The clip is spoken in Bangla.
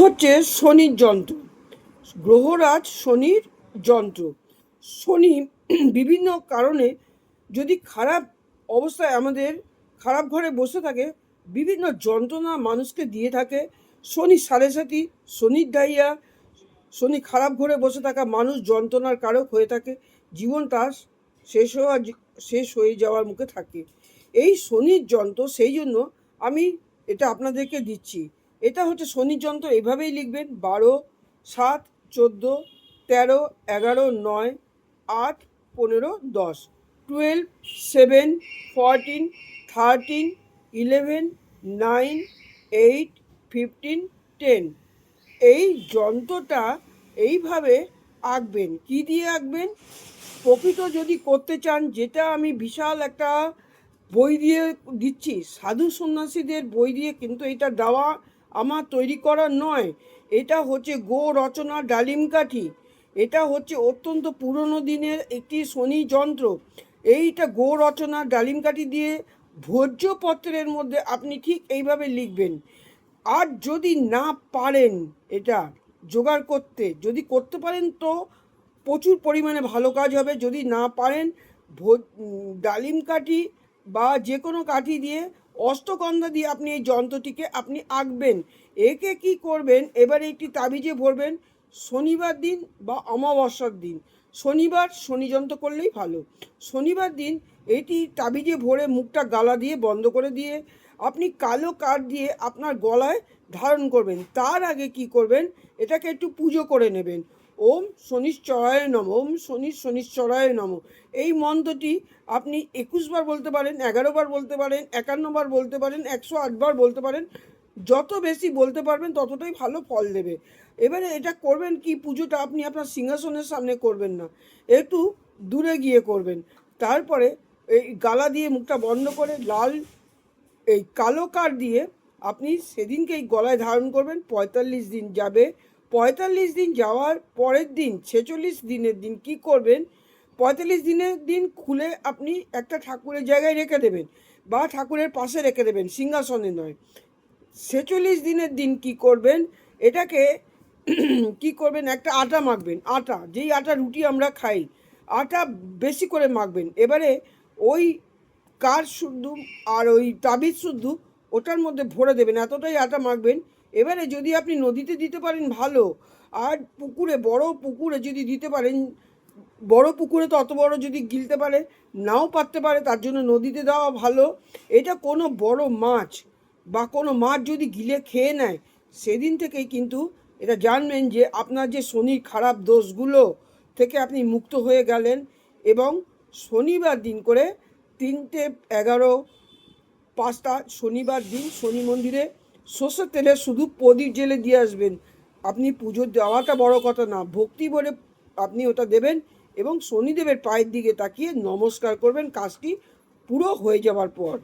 হচ্ছে শনির যন্ত্র। গ্রহরাজ শনির যন্ত্র। শনি বিভিন্ন কারণে যদি খারাপ অবস্থায় আমাদের খারাপ ঘরে বসে থাকে, বিভিন্ন যন্ত্রণা মানুষকে দিয়ে থাকে, শনি সাড়ে সাথী শনির ডাইয়া, শনি খারাপ ঘরে বসে থাকা মানুষ যন্ত্রণার কারক হয়ে থাকে, জীবন তার শেষ হওয়া, শেষ হয়ে যাওয়ার মুখে থাকে। এই শনির যন্ত্র, সেই জন্য আমি এটা আপনাদেরকে দিচ্ছি। এটা হচ্ছে শনির যন্ত্র এইভাবেই লিখবেন, বারো, সাত, চোদ্দ, তেরো, এগারো, নয়, আট, পনেরো, দশ। Twelve seven fourteen thirteen eleven nine eight fifteen ten এই যন্ত্রটা এইভাবে আঁকবেন। কি দিয়ে আঁকবেন? প্রকৃত যদি করতে চান, যেটা আমি বিশাল একটা বই দিয়ে দিচ্ছি, সাধু সন্ন্যাসীদের বই দিয়ে, কিন্তু এটা দেওয়া আমার তৈরি করা নয়। এটা হচ্ছে গো রচনা ডালিম কাঠি এটা হচ্ছে অত্যন্ত পুরনো দিনের একটি শনি যন্ত্র। এইটা গো রচনা ডালিম কাঠি দিয়ে ভোজ্যপত্রের মধ্যে আপনি ঠিক এইভাবে লিখবেন। আর যদি না পারেন এটা জোগাড় করতে, যদি করতে পারেন তো প্রচুর পরিমাণে ভালো কাজ হবে। যদি না পারেন ডালিম কাঠি বা যে কোনো কাঠি দিয়ে অষ্টকন্ধা দিয়ে আপনি এই যন্ত্রটিকে আপনি আঁকবেন। একে কি করবেন? এবারে একটি তাবিজে ভরবেন। শনিবার দিন বা অমাবস্যার দিন। শনিবার শনিযন্ত্র করলেই ভালো। শনিবার দিন এটি তাবিজে ভরে মুখটা গালা দিয়ে বন্ধ করে দিয়ে আপনি কালো কাঠ দিয়ে আপনার গলায় ধারণ করবেন। তার আগে কি করবেন? এটাকে একটু পুজো করে নেবেন। ওম শনিশ্চরায় নম, ওম শনি শনিশ্চরায় নম। এই মন্ত্রটি আপনি একুশবার বলতে পারেন এগারোবার বলতে পারেন একান্নবার বলতে পারেন, একশো আটবার বলতে পারেন, যত বেশি বলতে পারবেন ততটাই ভালো ফল দেবে। এবারে এটা করবেন কি? পুজোটা আপনি আপনার সিংহাসনের সামনে করবেন না। একটু দূরে গিয়ে করবেন। তারপরে এই গালা দিয়ে মুখটা বন্ধ করে লাল এই কালো কাঠ দিয়ে আপনি সেদিনকে এই গলায় ধারণ করবেন, পঁয়তাল্লিশ দিন যাবে। পঁয়তাল্লিশ দিন যাওয়ার পরের দিন, ছেচল্লিশ দিনের দিন কি করবেন? পঁয়তাল্লিশ দিনের দিন খুলে আপনি একটা ঠাকুরের জায়গায় রেখে দেবেন বা ঠাকুরের পাশে রেখে দেবেন, সিংহাসনে নয়। ছেচল্লিশ দিনের দিন কি করবেন? এটাকে কি করবেন? একটা আটা মাখবেন, আটা, যেই আটা রুটি আমরা খাই, আটা বেশি করে মাখবেন। এবারে ওই কার শুদ্ধ আর ওই তাবিজ শুদ্ধ ওটার মধ্যে ভরে দেবেন, এতটাই আটা মাখবেন এবারে যদি আপনি নদীতে দিতে পারেন, ভালো। আর পুকুরে, বড় পুকুরে যদি দিতে পারেন, বড় পুকুরে তো অত বড় যদি গিলতে পারে, নাও পারতে পারে, তার জন্য নদীতে দেওয়া ভালো। এটা কোনো বড় মাছ বা কোনো মাছ যদি গিলে খেয়ে নেয়, সেদিন থেকেই কিন্তু এটা জানবেন যে আপনার যে শনির খারাপ দোষগুলো থেকে আপনি মুক্ত হয়ে গেলেন এবং শনিবার দিন করে তিনটে এগারো পাঁচটা শনিবার দিন শনি মন্দিরে সর্ষের তেলে শুধু প্রদীপ জেলে দিয়ে আসবেন। আপনি পুজো দেওয়াটা বড় কথা না, ভক্তি বলে আপনি ওটা দেবেন এবং শনিদেবের পায়ের দিকে তাকিয়ে নমস্কার করবেন, কাজটি পুরো হয়ে যাওয়ার পর।